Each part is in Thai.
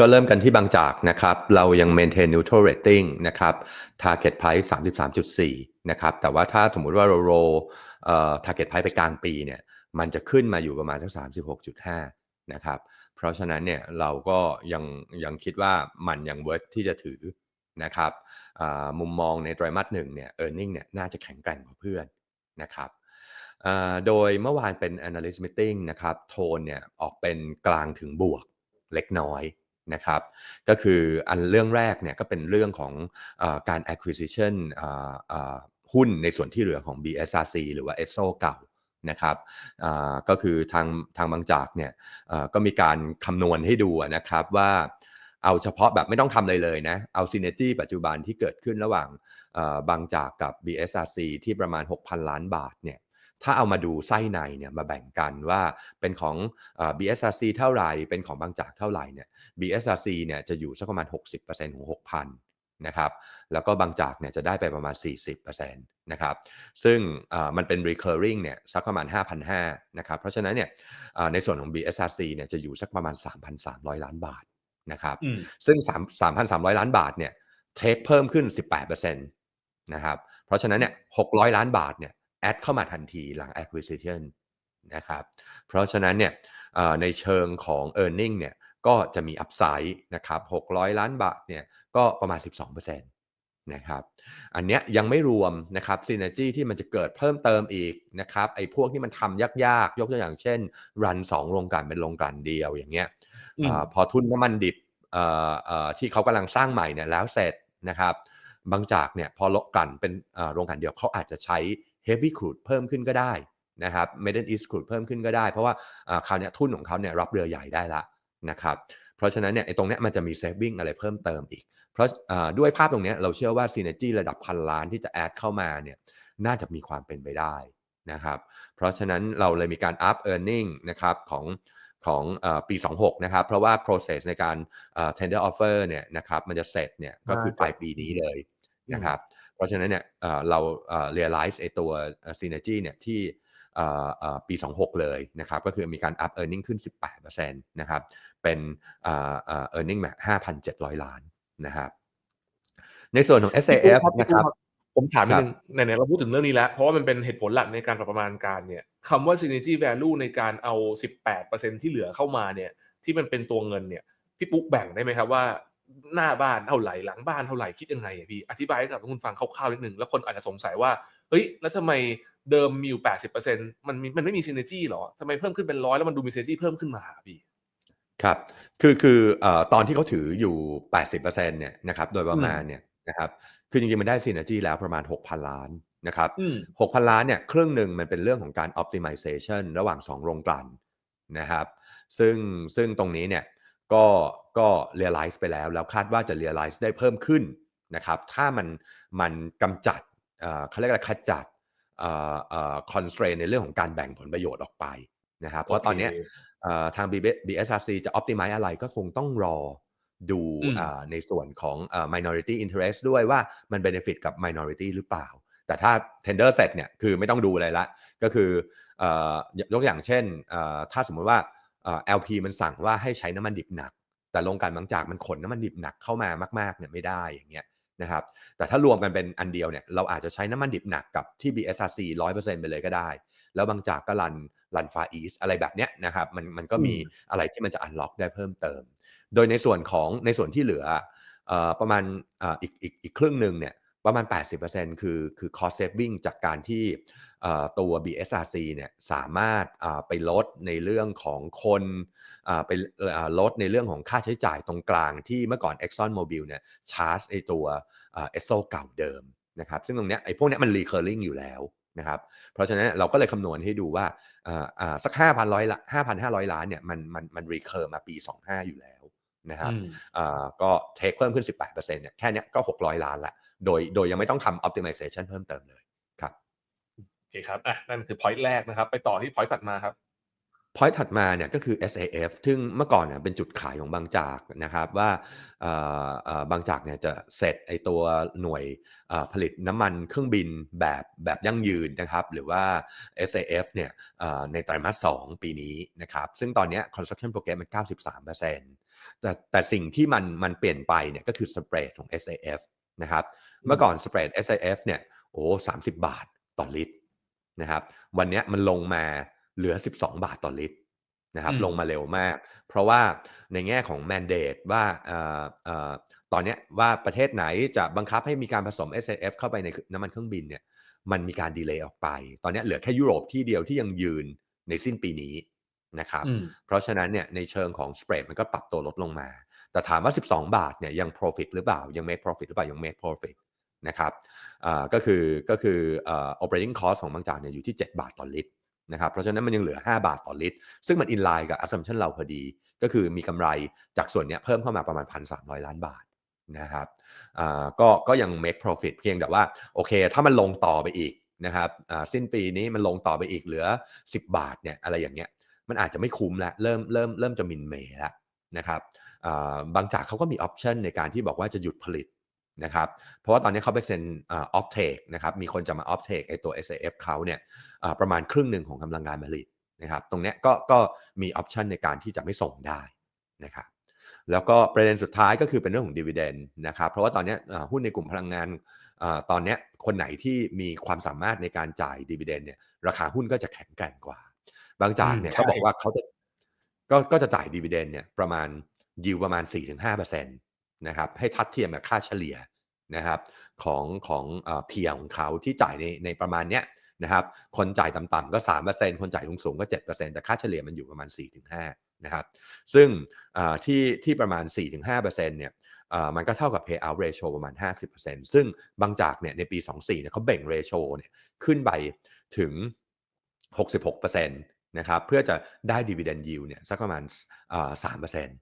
ก็เริ่มกันที่บางจากนะครับ เรายัง maintain neutral rating นะครับ target price 33.4 นะครับ แต่ว่าถ้าสมมุติว่าเรา roll เอ่อ target price ไปกลางปีเนี่ย มันจะขึ้นมาอยู่ประมาณสัก36.5 นะครับ เพราะฉะนั้นเนี่ยเราก็ยังยังคิดว่ามันยัง worth ที่จะถือนะครับอ่ามุมมองในไตรมาสหนึ่งเนี่ย earning เนี่ยน่าจะแข็งแกร่งกว่าเพื่อนนะครับอ่าโดยเมื่อวานเป็น analyst meeting นะครับ โทนเนี่ยออกเป็นกลางถึงบวกเล็กน้อย นะครับก็คืออันเรื่องแรกเนี่ยก็เป็นเรื่องของอการ acquisition หุ้นในส่วนที่เหลือของ BSRC หรือว่า e s o เก่านะครับก็คือทางทางบางจากเนี่ยก็มีการคำนวณให้ดูนะครับว่าเอาเฉพาะแบบไม่ต้องทำเลยเลยนะ เอา synergy ปัจจุบันที่เกิดขึ้นระหว่างบางจากกับ BSRC ที่ประมาณ 6,000 ล้านบาทเนี่ย ถ้าเอามาดูไส้ในเนี่ยมาแบ่งกันว่าเป็นของ BSRC เท่าไหร่ เป็นของบางจากเท่าไหร่เนี่ย BSRC เนี่ยจะอยู่สักประมาณ 60%ของ6,000นะครับแล้วก็บางจากเนี่ยจะได้ไปประมาณ 40%นะครับซึ่งมันเป็น recurring เนี่ยสักประมาณ 5,500นะครับเพราะฉะนั้นเนี่ยในส่วนของ BSRC เนี่ยจะอยู่สักประมาณ 3,300 ล้านบาทนะครับซึ่ง 3,300 ล้านบาทเนี่ยเทคเพิ่มขึ้น 18%นะครับเพราะฉะนั้นเนี่ย600 ล้านบาทเนี่ย แอดเข้ามาทันทีหลัง acquisition นะครับเพราะฉะนั้นเนี่ยในเชิงของ e a r n i n g เนี่ยก็จะมี upside นะครับ600 ล้านบาทเนี่ยก็ประมาณ 12%นะครับอันเนี้ยยังไม่รวมนะครับ synergy ที่มันจะเกิดเพิ่มเติมอีกนะครับไอ้พวกที่มันทำยากๆ ยกตัวอย่างเช่น รัน 2 โรงกลั่นเป็นโรงกลั่นเดียวอย่างเงี้ยอพอทุนน้ำมันดิบที่เขากำลังสร้างใหม่เนี่ยแล้วเสร็จนะครับบางจากเนี่ยพอลกลั่นเป็นโรงกลั่นเดียวเขาอาจจะใช้ heavy crude เพิ่มขึ้นก็ได้นะครับ Middle East crude เพิ่มขึ้นก็ได้ เพราะว่าคราวนี้ทุนของเขาเนี่ยรับเรือใหญ่ได้ละนะครับเพราะฉะนั้นเนี่ยไอ้ตรงนี้มันจะมี saving อะไรเพิ่มเติมอีก เพราะด้วยภาพตรงนี้เราเชื่อว่า synergy ระดับพันล้านที่จะแอดเข้ามาเนี่ยน่าจะมีความเป็นไปได้นะครับ เพราะฉะนั้นเราเลยมีการ up earning นะครับของของปี 26 นะครับ เพราะว่า process ในการ tender offer เนี่ยนะครับมันจะเสร็จเนี่ยก็คือปลายปีนี้เลย นะครับ เพราะฉะนั้นเนี่ยเรา realize ไอตัว synergy เนี่ยที่ปี 26 เลยนะครับ ก็คือมีการ up earning ขึ้น 18%นะครับ เป็น earning แบบ5,700 ล้านนะครับ ในส่วนของ SAF นะครับผมถามนิดนึงไหนๆเราพูดถึงเรื่องนี้แล้ว เพราะว่ามันเป็นเหตุผลหลักในการประมาณการเนี่ยคำว่า synergy value ในการเอา 18%ที่เหลือเข้ามาเนี่ยที่มันเป็นตัวเงินเนี่ยพี่ปุ๊กแบ่งได้ไหมครับว่า หน้าบ้านเท่าไหร่หลังบ้านเท่าไหร่คิดยังไงพี่อธิบายให้กับทุกคนฟังคร่าวๆนิดนึงแล้วคนอาจจะสงสัยว่าเฮ้ยแล้วทำไมเดิมมีอยู่80%มันมีมันไม่มีซีเนจี้หรอทำไมเพิ่มขึ้นเป็นร้อยแล้วมันดูมีซีเนจี้เพิ่มขึ้นมาพี่ครับคือคือเอ่อตอนที่เขาถืออยู่ 80%เนี่ยนะครับโดยประมาณเนี่ยนะครับคือจริงๆมันได้ซีเนจี้แล้วประมาณ 6,000 ล้านนะครับ6,000 ล้านเนี่ยครึ่งหนึ่งมันเป็นเรื่องของการ optimization ระหว่าง 2 โรงกลั่นนะครับซึ่งซึ่งตรงนี้เนี่ย ก็ก็ realize ไปแล้ว แล้วคาดว่าจะ realize ได้เพิ่มขึ้นนะครับ ถ้ามันมันกำจัดเขาเรียกอะไรขจัดคอนสเตรนในเรื่องของการแบ่งผลประโยชน์ออกไปนะครับ เพราะตอนนี้ทาง BSRC จะ optimize อะไรก็คงต้องรอดูในส่วนของ minority interest ด้วยว่ามัน benefit กับ minority หรือเปล่า แต่ถ้า tender เสร็จเนี่ยคือไม่ต้องดูอะไรละ ก็คือยกอย่างเช่น ถ้าสมมติว่า LP มันสั่งว่าให้ใช้น้ำมันดิบหนัก แต่โรงการบางจากมันขนน้ำมันดิบหนักเข้ามามากๆเนี่ยไม่ได้อย่างเงี้ยนะครับแต่ถ้ารวมกันเป็นอันเดียวเนี่ยเราอาจจะใช้น้ำมันดิบหนักกับที่ BSRC 100%ไปเลยก็ได้ แล้วบางจากก็รันรันฟาอีสอะไรแบบเนี้ยนะครับมันมันก็มีอะไรที่มันจะอันล็อกได้เพิ่มเติม โดยในส่วนของในส่วนที่เหลือประมาณอีกอีกอีกครึ่งหนึ่งเนี่ย ประมาณ 80%คือคือ cost saving จากการที่ตัว BSRC เนี่ยสามารถไปลดในเรื่องของคนไปลดในเรื่องของค่าใช้จ่ายตรงกลางที่เมื่อก่อน Exxon Mobil เนี่ยชาร์จไอตัวเอสโซเก่าเดิมนะครับซึ่งตรงเนี้ยไอพวกเนี้ยมัน recurring อยู่แล้วนะครับเพราะฉะนั้นเราก็เลยคำนวณให้ดูว่าสัก 5,100 5,500 ล้านเนี่ยมันมันมัน recur มาปี 25 อยู่แล้ว นะครับก็เทคเพิ่มขึ้น 18%เนี่ยแค่นี้ก็ 600 ล้านละโดยโดยยังไม่ต้องทำ optimization เพิ่มเติมเลยครับโอเคครับอะนั่นคือ point แรกนะครับ ไปต่อที่ point ถัดมาครับพอยต์ถัดมาเนี่ยก็คือ SAF ซึ่งเมื่อก่อนเนี่ยเป็นจุดขายของบางจากนะครับว่าบางจากเนี่ยจะเสร็จไอตัวหน่วยผลิตน้ำมันเครื่องบินแบบแบบยั่งยืนนะครับหรือว่า SAF เนี่ยในไตรมาส 2 ปีนี้นะครับซึ่งตอนนี้ construction program มัน 93%น แต่แต่สิ่งที่มันมันเปลี่ยนไปเนี่ยก็คือสเปรดของ SAF นะครับเมื่อก่อนสเปรด SAF เนี่ยโอ้สามสิบบาทต่อลิตรนะครับวันเนี้ยมันลงมาเหลือ 12 บาทต่อลิตรนะครับอืมลงมาเร็วมาก เพราะว่าในแง่ของ mandate ว่าเอ่อเอ่อตอนเนี้ยว่าประเทศไหนจะบังคับให้มีการผสม SAF เข้าไปในน้ำมันเครื่องบินเนี่ยมันมีการดีเลย์ออกไป ตอนเนี้ยเหลือแค่ยุโรปที่เดียวที่ยังยืนในสิ้นปีนี้ นะครับอืมเพราะฉะนั้นเนี่ยในเชิงของสเปรดมันก็ปรับตัวลดลงมา แต่ถามว่า 12 บาทเนี่ยยัง profit หรือเปล่า ยัง make profit หรือเปล่า ยัง make profit นะครับอ่าก็คือก็คือเอ่อ operating cost ของบางจากเนี่ยอยู่ที่ 7 บาทต่อลิตรนะครับ เพราะฉะนั้นมันยังเหลือ 5 บาทต่อลิตร ซึ่งมัน in line กับ assumption เราพอดี ก็คือมีกำไรจากส่วนเนี้ยเพิ่มเข้ามาประมาณ 1,300 ล้านบาทนะครับอ่าก็ก็ยัง make profit เพียงแต่ว่าโอเค ถ้ามันลงต่อไปอีกนะครับอ่าสิ้นปีนี้มันลงต่อไปอีกเหลือ 10 บาทเนี่ยอะไรอย่างเงี้ย มันอาจจะไม่คุ้มแล้วเริ่มเริ่มเริ่มจะมินเมย์แล้วนะครับบางจากเขาก็มีออปชันในการที่บอกว่าจะหยุดผลิตนะครับเพราะว่าตอนนี้เขาไปเซ็นออฟเทคนะครับมีคนจะมาออฟเทคไอตัว SAF เขาเนี่ยประมาณครึ่งหนึ่งของกำลังการผลิตนะครับตรงนี้ก็ก็มีออปชันในการที่จะไม่ส่งได้นะครับแล้วก็ประเด็นสุดท้ายก็คือเป็นเรื่องของดีเวเดนนะครับเพราะว่าตอนนี้หุ้นในกลุ่มพลังงานอตอนนี้คนไหนที่มีความสามารถในการจ่ายดีเวเดนเนี่ยราคาหุ้นก็จะแข็งแกร่งกว่า บางจากเนี่ยอืมเขาบอกใช่ว่าเขาจะก็ก็จะจ่ายดีเวเดนเนี่ยประมาณยิวประมาณ 4-5%นะครับให้ทัดเทียมกับค่าเฉลี่ยนะครับของของเพียของเขาที่จ่ายในในประมาณเนี้ยนะครับคนจ่ายต่ำๆก็ 3%คนจ่ายสูงๆก็ 7%แต่ค่าเฉลี่ยมันอยู่ประมาณ 4-5นะครับซึ่งอ่าที่ที่ประมาณ 4-5%เนี่ยอ่ามันก็เท่ากับ payout ratio ประมาณ 50%ซึ่งบางจากเนี่ยในปี 24เนี่ยเขาเบ่ง ratio เนี่ยขึ้นไปถึง 66%นะครับเพื่อจะได้ dividend yield เนี่ยสักประมาณอ่า3%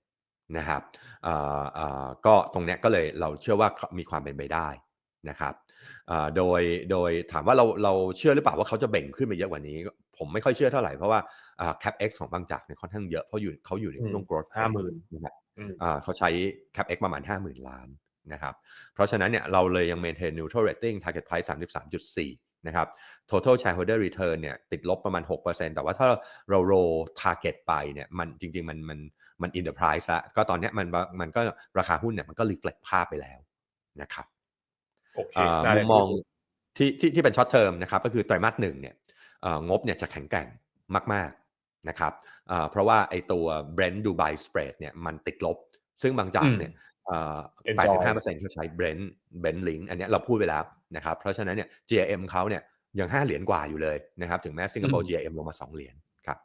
นะครับอ่าอ่าก็ตรงเนี้ยก็เลยเราเชื่อว่ามีความเป็นไปได้นะครับอ่าโดยโดยถามว่าเราเราเชื่อหรือเปล่าว่าเขาจะเบ่งขึ้นไปเยอะกว่านี้ ผมไม่ค่อยเชื่อเท่าไหร่เพราะว่าอ่า capex ของบางจากเนี่ยค่อนข้างเยอะเพราะอยู่เขาอยู่ในช่วง growth ห้าหมื่นนะครับอืมอ่าเขาใช้ capex ประมาณ 50,000 ล้านนะครับเพราะฉะนั้นเนี่ยเราเลยยัง maintain neutral rating target price 33.4 นะครับ total shareholder return เนี่ยติดลบประมาณ 6%แต่ว่าถ้าเรา roll target ไปเนี่ยมันจริง ๆ มันมันมัน in the price ละก็ตอนเนี้ยมันมันก็ราคาหุ้นเนี่ยมันก็ reflect ภาพไปแล้วนะครับโอเคอ่าได้มุเลยมมองที่ที่ที่เป็น short term นะครับก็คือไตรมาสหนึ่งเนี่ยเอ่องบเนี่ยจะแข็งแกร่งมาก ๆนะครับอ่าเพราะว่าไอตัว Brent Dubai Spread เนี่ยมันติดลบ ซึ่งบางจากเนี่ยอ่า Enjoy 85%เขาใช้ Brent Brent Link อันเนี้ยเราพูดไปแล้วนะครับ เพราะฉะนั้นเนี่ย GM เขาเนี่ยยัง 5 เหรียญกว่าอยู่เลยนะครับ ถึงแม้สิงคโปร์ GM ลงมา 2 เหรียญครับ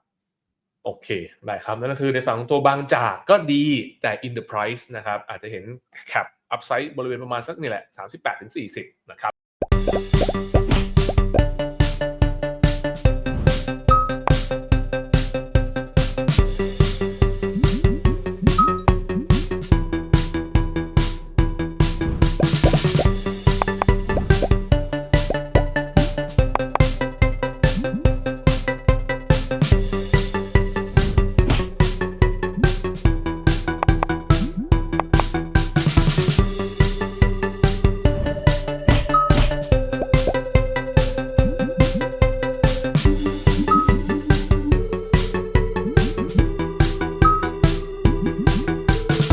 โอเค ได้ครับ นั่นก็คือในฝั่งของตัวบางจากก็ดีแต่ in the price นะครับ อาจจะเห็น cap upside บริเวณประมาณสักนี่แหละ 38-40 นะครับ